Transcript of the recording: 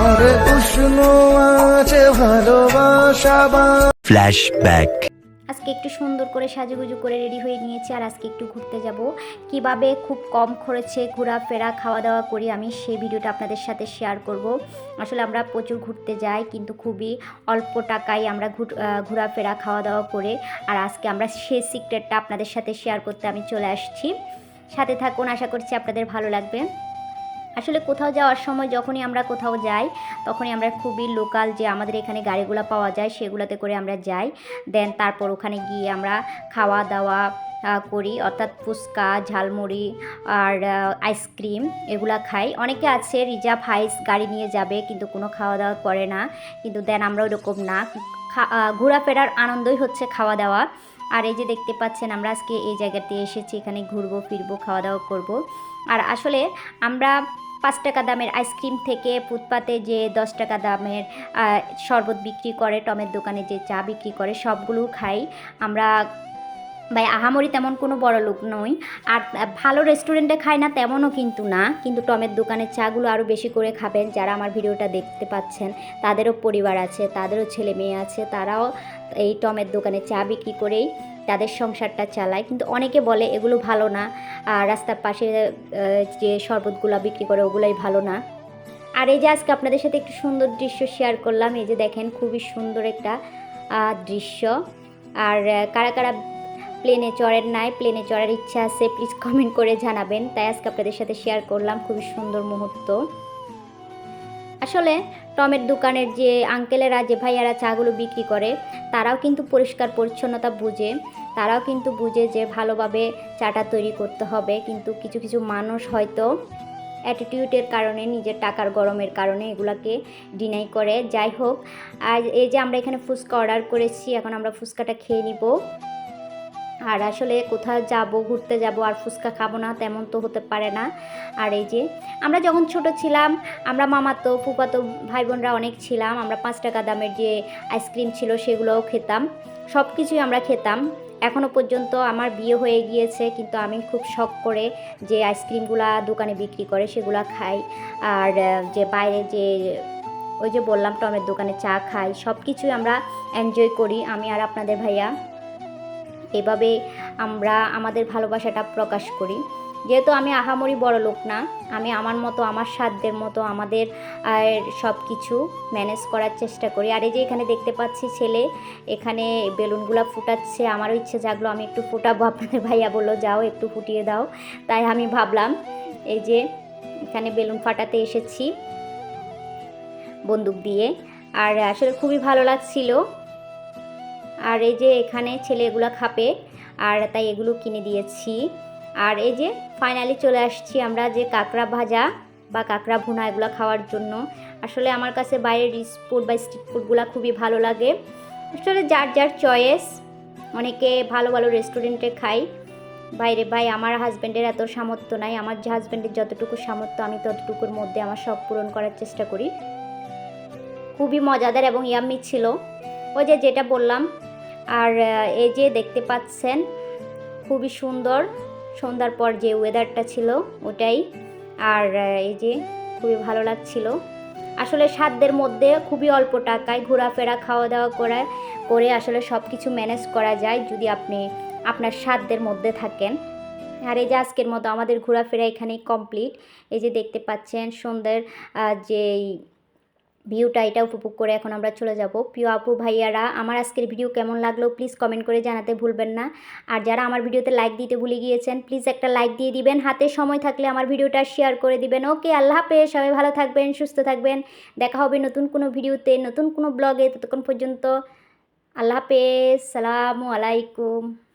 ঘরে উষ্ণ আছে ভালোবাসা বা Flashback. আজকে একটু সুন্দর করে সাজুগুজু করে রেডি হয়ে নিয়েছি আর আজকে একটু ঘুরতে যাব। কীভাবে খুব কম খরচে ঘোরাফেরা খাওয়া দাওয়া করি আমি সেই ভিডিওটা আপনাদের সাথে শেয়ার করব। আসলে আমরা প্রচুর ঘুরতে যাই কিন্তু খুবই অল্প টাকায় আমরা ঘোরাফেরা খাওয়া দাওয়া করে। আর আজকে আমরা সেই সিক্রেটটা আপনাদের সাথে শেয়ার করতে আমি চলে আসছি। সাথে থাকুন আশা করছি আপনাদের ভালো লাগবে। আসলে কোথাও যাওয়ার সময় যখনই আমরা কোথাও যাই, তখনই আমরা খুবই লোকাল যে আমাদের এখানে গাড়িগুলো পাওয়া যায় সেগুলোতে করে আমরা যাই। দেন তারপর ওখানে গিয়ে আমরা খাওয়া দাওয়া করি। অর্থাৎ ফুচকা, ঝালমুড়ি আর আইসক্রিম এগুলা খাই। অনেকে আছে রিজার্ভ হাইস গাড়ি নিয়ে যাবে কিন্তু কোনো খাওয়া দাওয়া করে না। কিন্তু দেন আমরা ওরকম না। ঘোরাফেরার আনন্দই হচ্ছে খাওয়া দাওয়া আর এই যে দেখতে পাচ্ছেন আমরা আজকে এই জায়গাতে এসেছি, এখানে ঘুরবো, ফিরবো খাওয়া দাওয়া করব। আর আসলে আমরা পাঁচ টাকা দামের আইসক্রিম থেকে ফুটপাতে যে দশ টাকা দামের শরবত বিক্রি করে, টমের দোকানে যে চা বিক্রি করে সবগুলো খাই। আমরা, ভাই, আহামরি তেমন কোনো বড় লোক নই। আর ভালো রেস্টুরেন্টে খাই না তেমনও কিন্তু না। কিন্তু টমের দোকানের চাগুলো আরও বেশি করে খাবেন যারা আমার ভিডিওটা দেখতে পাচ্ছেন। তাদেরও পরিবার আছে, তাদেরও ছেলে মেয়ে আছে, তারাও এই টমের দোকানে চা বিক্রি করেই তাদের সংসারটা চালায়। কিন্তু অনেকে বলে এগুলো ভালো না। আর রাস্তার পাশে যে শরবতগুলো বিক্রি করে ওগুলোই ভালো না। আর এই যে আজকে আপনাদের সাথে একটু সুন্দর দৃশ্য শেয়ার করলাম, এই যে দেখেন খুবই সুন্দর একটা দৃশ্য। আর কারা কারা প্লেনে চড়ের নাই প্লেনে চড়ার ইচ্ছা আছে প্লিজ কমেন্ট করে জানাবেন। তাই আজকে আপনাদের সাথে শেয়ার করলাম, খুবই সুন্দর মুহূর্ত। আসলে টমের দোকানের যে আঙ্কেলেরা যে ভাইয়ারা চাগুলো বিক্রি করে, তারাও কিন্তু পরিষ্কার পরিচ্ছন্নতা বুঝে, তারাও কিন্তু বুঝে যে ভালোভাবে চাটা তৈরি করতে হবে। কিন্তু কিছু কিছু মানুষ হয়তো অ্যাটিটিউডের কারণে, নিজের টাকার গরমের কারণে এগুলাকে ডিনাই করে। যাই হোক আর এই যে আমরা এখানে ফুচকা অর্ডার করেছি, এখন আমরা ফুচকাটা খেয়ে নিব। আর আসলে কোথাও যাব, ঘুরতে যাব আর ফুচকা খাব না তেমন তো হতে পারে না। আর এই যে, আমরা যখন ছোট ছিলাম, আমরা মামাতো ফুপাতো ভাই বোনরা অনেক ছিলাম, আমরা পাঁচ টাকা দামের যে আইসক্রিম ছিল সেগুলোও খেতাম। সব কিছুই আমরা খেতাম। এখনও পর্যন্ত আমার বিয়ে হয়ে গিয়েছে, কিন্তু আমি খুব শখ করে যে আইসক্রিমগুলা দোকানে বিক্রি করে, সেগুলা খাই। আর যে বাইরে যে, ওই যে বললাম টমের দোকানে চা খাই সব কিছুই আমরা এনজয় করি, আমি আর আপনাদের ভাইয়া। এভাবে আমরা আমাদের ভালোবাসাটা প্রকাশ করি। যেহেতু আমি আহামরি বড় লোক না, আমি আমার মতো, আমার সাধ্যের মতো, আমাদের সব কিছু ম্যানেজ করার চেষ্টা করি। আর এই যে এখানে দেখতে পাচ্ছি ছেলে, এখানে বেলুনগুলো ফুটাচ্ছে। আমারও ইচ্ছে জাগলো, আমি একটু ফুটাবো। আপনাদের ভাইয়া বলল, যাও, একটু ফুটিয়ে দাও। তাই আমি ভাবলাম, এই যে এখানে বেলুন ফাটাতে এসেছি বন্দুক দিয়ে। আর আসলে খুবই ভালো লাগছিল। আর এই যে এখানে ছেলে এগুলো খাবে, আর তাই এগুলো কিনে দিয়েছি। আর এই যে ফাইনালি চলে আসছি আমরা যে কাঁকড়া ভাজা বা কাঁকড়া ভুনা এগুলো খাওয়ার জন্য। আসলে আমার কাছে বাইরের ফুড বা স্ট্রিট ফুডগুলো খুবই ভালো লাগে। আসলে যার যার চয়েস, অনেকে ভালো ভালো রেস্টুরেন্টে খাই। বাইরে ভাই, আমার হাজব্যান্ডের এত সামর্থ্য নাই, আমার যে হাজব্যান্ডের যতটুকু সামর্থ্য, আমি ততটুকুর মধ্যে আমার শখ পূরণ করার চেষ্টা করি। খুবই মজাদার এবং ইয়াম্মি ছিল। ওই যে যেটা বললাম আর এই যে দেখতে পাচ্ছেন, খুবই সুন্দর। সন্ধ্যার পর যে ওয়েদারটা ছিল, ওটাই। আর এই যে খুবই ভালো লাগছিল। আসলে সাধ্যের মধ্যে খুবই অল্প টাকায় ঘোরাফেরা খাওয়া দাওয়া করে করে আসলে সব কিছু ম্যানেজ করা যায় যদি আপনি আপনার সাধ্যের মধ্যে থাকেন। আর এই যে আজকের মতো আমাদের ঘোরাফেরা এখানেই কমপ্লিট এই যে দেখতে পাচ্ছেন, সন্ধ্যের যেই ভিউটা এটা উপভোগ করে এখন আমরা চলে যাব। প্রিয় আপু, ভাইয়ারা, আমার আজকের ভিডিও কেমন লাগল প্লিজ কমেন্ট করে জানাতে ভুলবেন না। আর যারা আমার ভিডিওতে লাইক দিতে ভুলে গিয়েছেন প্লিজ একটা লাইক দিয়ে দিবেন। হাতে সময় থাকলে আমার ভিডিওটা শেয়ার করে দিবেন। ওকে আল্লাহ হাফেজ। সবাই ভালো থাকবেন, সুস্থ থাকবেন। দেখা হবে নতুন কোনো ভিডিওতে নতুন কোনো ব্লগে ততক্ষণ পর্যন্ত আল্লাহ হাফেজ। সালামু আলাইকুম।